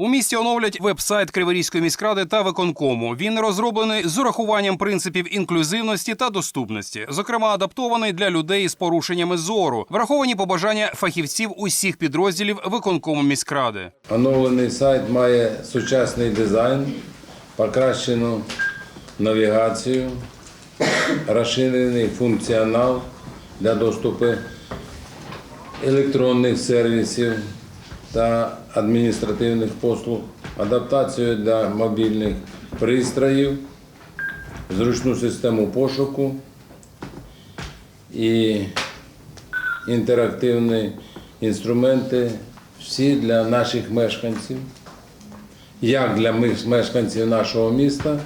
У місті оновлять веб-сайт Криворізької міськради та виконкому. Він розроблений з урахуванням принципів інклюзивності та доступності, зокрема адаптований для людей з порушеннями зору, враховані побажання фахівців усіх підрозділів виконкому міськради. Оновлений сайт має сучасний дизайн, покращену навігацію, розширений функціонал для доступу електронних сервісів та адміністративних послуг, адаптацію для мобільних пристроїв, зручну систему пошуку і інтерактивні інструменти всі для наших мешканців, як для мешканців нашого міста,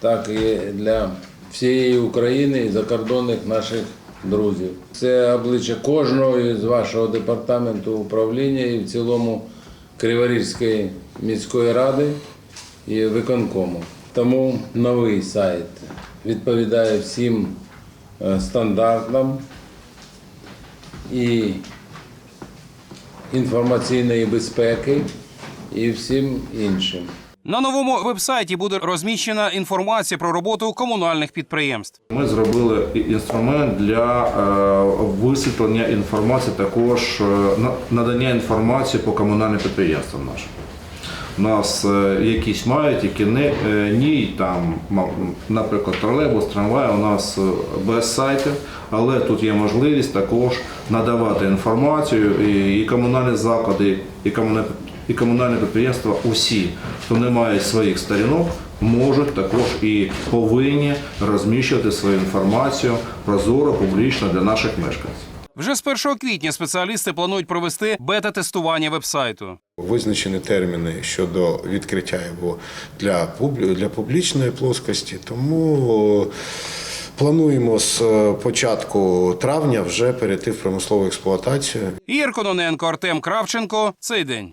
так і для всієї України і закордонних наших друзів. Це обличчя кожного із вашого департаменту управління і в цілому Криворізької міської ради і виконкому. Тому новий сайт відповідає всім е, стандартам і інформаційної безпеки і всім іншим. На новому веб-сайті буде розміщена інформація про роботу комунальних підприємств. Ми зробили інструмент для е, висвітлення інформації, також е, на- надання інформації по комунальним підприємствам нашим. У нас е, якісь мають, які не ні, там, наприклад, тролейбус, трамвай у нас без сайтів, але тут є можливість також надавати інформацію і комунальні заклади, і комунальні, і комунальні підприємства усі, хто не має своїх сторінок, можуть також і повинні розміщувати свою інформацію прозоро, публічно для наших мешканців. Вже з 1 квітня спеціалісти планують провести бета-тестування веб-сайту. Визначені терміни щодо відкриття його для, публі- для публічної плоскості, тому плануємо з е, початку травня вже перейти в промислову експлуатацію. Ігор Кононенко, Артем Кравченко. Цей день.